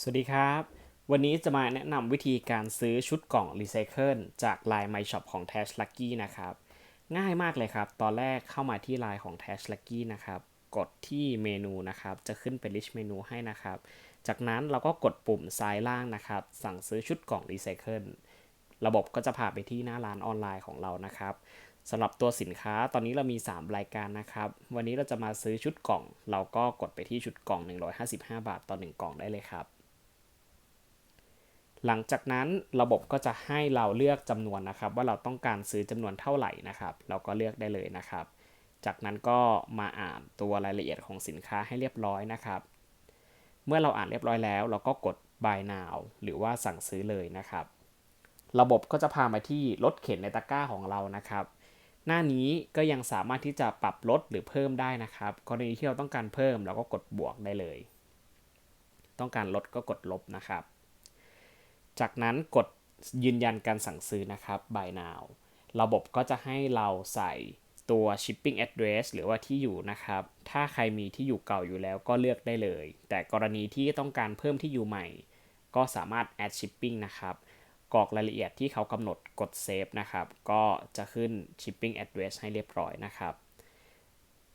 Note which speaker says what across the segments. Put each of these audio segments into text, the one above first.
Speaker 1: สวัสดีครับ วันนี้จะมาแนะนำวิธีการซื้อชุดกล่องรีไซเคิลจาก Line My Shop ของ Tash Lucky นะครับ ง่ายมากเลยครับ ตอนแรกเข้ามาที่ Line ของ Tash Lucky นะครับ กดที่เมนูนะครับ จะขึ้นเป็น list เมนูให้นะครับ จากนั้นเราก็กดปุ่มซ้ายล่างนะครับ สั่งซื้อชุดกล่องรีไซเคิล ระบบก็จะพาไปที่หน้าร้านออนไลน์ของเรานะครับสำหรับตัวสินค้าตอนนี้เรามี 3 รายการนะครับ วันนี้เราจะมาซื้อชุดกล่อง เราก็กดไปที่ชุดกล่อง 155 บาทต่อ 1 กล่องได้เลยครับ หลังจากนั้นระบบก็จะให้เราเลือกจำนวนนะครับ ว่าเราต้องการซื้อจำนวนเท่าไหร่นะครับ เราก็เลือกได้เลยนะครับ จากนั้นก็มาอ่านตัวรายละเอียดของสินค้าให้เรียบร้อยนะครับ เมื่อเราอ่านเรียบร้อยแล้ว เราก็กด buy now หรือว่าสั่งซื้อเลยนะครับ ระบบก็จะพามาที่รถเข็นในตะกร้าของเรานะครับ หน้านี้ก็ยังสามารถที่จะปรับลดหรือเพิ่มได้นะครับ กรณีที่เราต้องการเพิ่มเราก็กดบวกได้เลย ต้องการลดก็กดลบนะครับ จากนั้นกดยืนยันการสั่งซื้อนะครับ buy now ระบบก็จะให้เราใส่ตัว shipping address หรือว่าที่อยู่นะครับ ถ้าใครมีที่อยู่เก่าอยู่แล้วก็เลือกได้เลย แต่กรณีที่ต้องการเพิ่มที่อยู่ใหม่ ก็สามารถ add shipping นะครับกรอกรายละเอียดที่เขากำหนดกด save นะครับ ก็จะขึ้น shipping address ให้เรียบร้อยนะครับ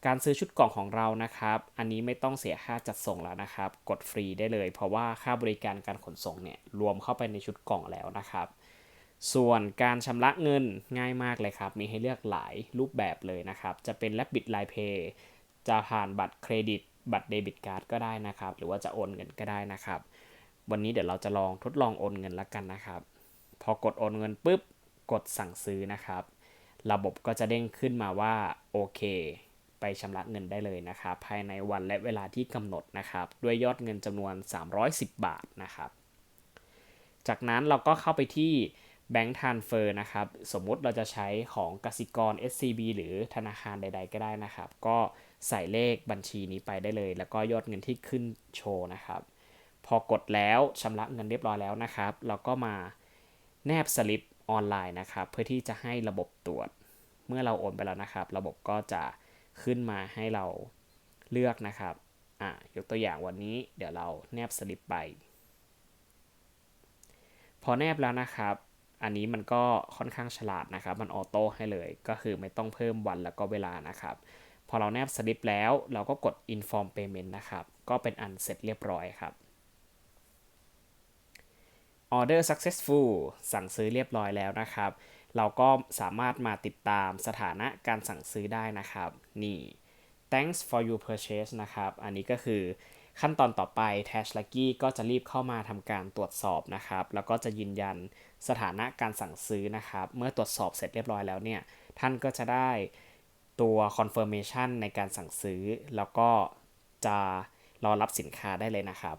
Speaker 1: การซื้อชุดกล่องของเรานะครับ อันนี้ไม่ต้องเสียค่าจัดส่งแล้วนะครับ กดฟรีได้เลย เพราะว่าค่าบริการการขนส่งเนี่ยรวมเข้าไปในชุดกล่องแล้วนะครับ ส่วนการชำระเงินง่ายมากเลยครับ มีให้เลือกหลายรูปแบบเลยนะครับ จะเป็น Rapid Line Pay จะผ่านบัตรเครดิต บัตรเดบิตการ์ดก็ได้นะครับ หรือว่าจะโอนเงินก็ได้นะครับ วันนี้เดี๋ยวเราจะลองทดลองโอนเงินละกันนะครับ พอกดโอนเงินปุ๊บ กดสั่งซื้อนะครับ ระบบก็จะเด้งขึ้นมาว่าโอเค ไปชำระเงินได้เลยนะครับภายในวันและเวลาที่กำหนดนะครับด้วยยอดเงินจำนวน 310 บาทนะครับ จากนั้นเราก็เข้าไปที่แบงก์ทานเฟอร์นะครับสมมุติเราจะใช้ของกสิกร SCB หรือธนาคารใด ๆ ก็ได้นะครับ ก็ใส่เลขบัญชีนี้ไปได้เลย แล้วก็ยอดเงินที่ขึ้นโชว์นะครับ พอกดแล้วชำระเงินเรียบร้อยแล้วนะครับ เราก็มาแนบสลิปออนไลน์นะครับ เพื่อที่จะให้ระบบตรวจ เมื่อเราโอนไปแล้วนะครับ ระบบก็จะ ขึ้นมาให้เราเลือกนะครับอะยกตัวอย่างวันนี้เดี๋ยวเราแนบสลิปไป พอแนบแล้วนะครับ อันนี้มันก็ค่อนข้างฉลาดนะครับ มันออโต้ให้เลยก็คือไม่ต้องเพิ่มวันแล้วก็เวลานะครับ พอเราแนบสลิปแล้วเราก็กด inform payment นะครับ ก็เป็นอันเสร็จเรียบร้อยครับ order successful สั่งซื้อเรียบร้อยแล้วนะครับ เราก็สามารถมาติดตามสถานะการสั่งซื้อได้นะครับ นี่ thanks for your purchase นะครับ อันนี้ก็คือขั้นตอนต่อไป Tash Lucky ก็จะรีบเข้ามาทำการตรวจสอบนะครับ แล้วก็จะยืนยันสถานะการสั่งซื้อนะครับ เมื่อตรวจสอบเสร็จเรียบร้อยแล้วเนี่ย ท่านก็จะได้ตัว confirmation ในการสั่งซื้อ แล้วก็จะรอรับสินค้าได้เลยนะครับ